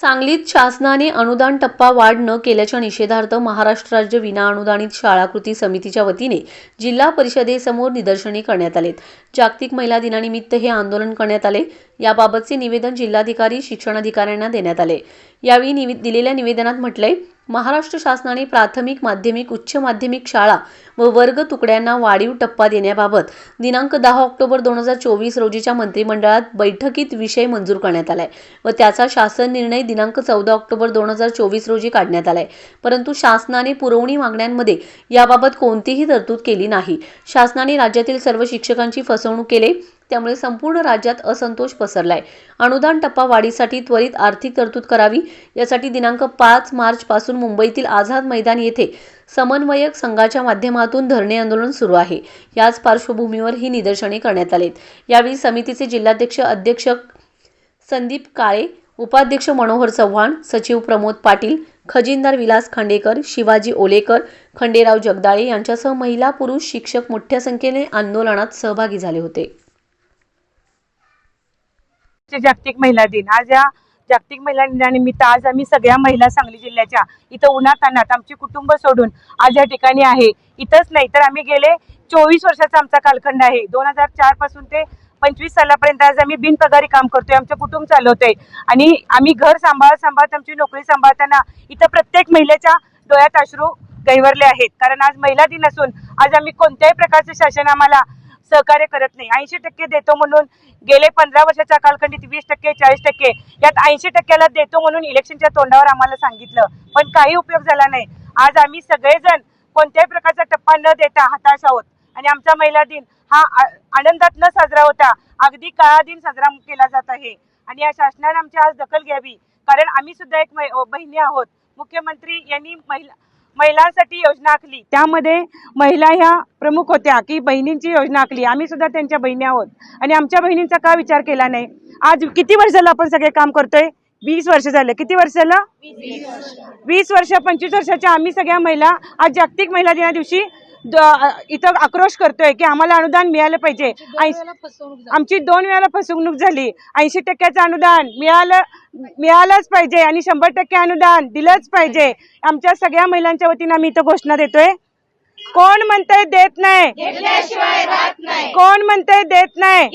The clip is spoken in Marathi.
सांगलीत शासनाने अनुदान टप्पा वाढ न केल्याच्या निषेधार्थ महाराष्ट्र राज्य विना अनुदानित शाळा कृती समितीच्या वतीने जिल्हा परिषदेसमोर निदर्शने करण्यात आलेत. जागतिक महिला दिनानिमित्त हे आंदोलन करण्यात आले. याबाबतचे निवेदन जिल्हाधिकारी शिक्षणाधिकाऱ्यांना देण्यात आले. यावेळी निवे दिलेल्या निवेदनात म्हटलंय महाराष्ट्र शासनाने प्राथमिक माध्यमिक उच्च माध्यमिक शाळा व वर्ग तुकड्यांना वाढीव टप्पा देण्याबाबत दिनांक दहा ऑक्टोबर दोन हजार चोवीस रोजीच्या मंत्रिमंडळात बैठकीत विषय मंजूर करण्यात आलाय व त्याचा शासन निर्णय दिनांक चौदा ऑक्टोबर दोन हजार चोवीस रोजी काढण्यात आलाय. परंतु शासनाने पुरवणी मागण्यांमध्ये याबाबत कोणतीही तरतूद केली नाही. शासनाने राज्यातील सर्व शिक्षकांची फसवणूक केली त्यामुळे संपूर्ण राज्यात असंतोष पसरलाय. अनुदान टप्पा वाढीसाठी त्वरित आर्थिक तरतूद करावी. यासाठी दिनांक पाच मार्च पासून मुंबईतील आझाद मैदान येथे समन्वयक संघाच्या माध्यमातून धरणे आंदोलन सुरू आहे. याच पार्श्वभूमीवर ही निदर्शने करण्यात आलीत. यावेळी समितीचे जिल्हाध्यक्ष अध्यक्ष संदीप काळे उपाध्यक्ष मनोहर चव्हाण सचिव प्रमोद पाटील खजिनदार विलास खांडेकर शिवाजी ओलेकर खंडेराव जगदाळे यांच्यासह महिला पुरुष शिक्षक मोठ्या संख्येने आंदोलनात सहभागी झाले होते. आजचे जागतिक महिला दिन. आज या जागतिक महिला दिनानिमित्त आज आम्ही सगळ्या महिला सांगली जिल्ह्याच्या इथं उन्हात आमचे कुटुंब सोडून आज या ठिकाणी आहे. इथंच नाही तर आम्ही गेले चोवीस वर्षाचा आमचा कालखंड आहे. दोन हजार चारपासून ते पंचवीस सालापर्यंत आज आम्ही बिनपगारी काम करतोय. आमचं कुटुंब चालवतोय. आणि आम्ही घर सांभाळत सांभाळत आमची नोकरी सांभाळताना इथं प्रत्येक महिलेच्या डोळ्यात अश्रू गैवरले आहेत. कारण आज महिला दिन असून आज आम्ही कोणत्याही प्रकारचं शासन आम्हाला सहकार्य करत नाही. ऐंशी टक्के देतो म्हणून गेले पंधरा वर्षाच्या कालखंडीत वीस टक्के चाळीस टक्के यात ऐंशी टक्क्याला देतो म्हणून इलेक्शनच्या तोंडावर आम्हाला सांगितलं. पण काही उपयोग झाला नाही. आज आम्ही सगळेजण कोणत्याही प्रकारचा टप्पा न देता हताश आहोत. आणि आमचा महिला दिन हा आनंदात न साजरा होता अगदी काळा दिन साजरा केला जात आहे. आणि या शासनाने आमची आज दखल घ्यावी. कारण आम्ही सुद्धा एक बहिणी आहोत. मुख्यमंत्री यांनी महिला महिलांसाठी योजना आखली. त्यामध्ये महिला ह्या प्रमुख होत्या की बहिणींची योजना आखली. आम्ही सुद्धा त्यांच्या बहिणी आहोत. आणि आमच्या बहिणींचा का विचार केला नाही? आज किती वर्ष झालं आपण सगळे काम करतोय? वीस वर्ष झालं. किती वर्ष. झालं वीस वर्ष पंचवीस वर्षाच्या आम्ही सगळ्या महिला आज जागतिक महिला दिना दिवशी इथं आक्रोश करतोय की आम्हाला अनुदान मिळालं पाहिजे. आमची दोन वेळाला फसवणूक झाली. ऐंशी टक्क्याचं अनुदान मिळालं मिळालंच पाहिजे आणि शंभर टक्के अनुदान दिलंच पाहिजे. आमच्या सगळ्या महिलांच्या वतीनं आम्ही इथं घोषणा देतोय. कोण म्हणतंय देत नाही? कोण म्हणतंय देत नाही.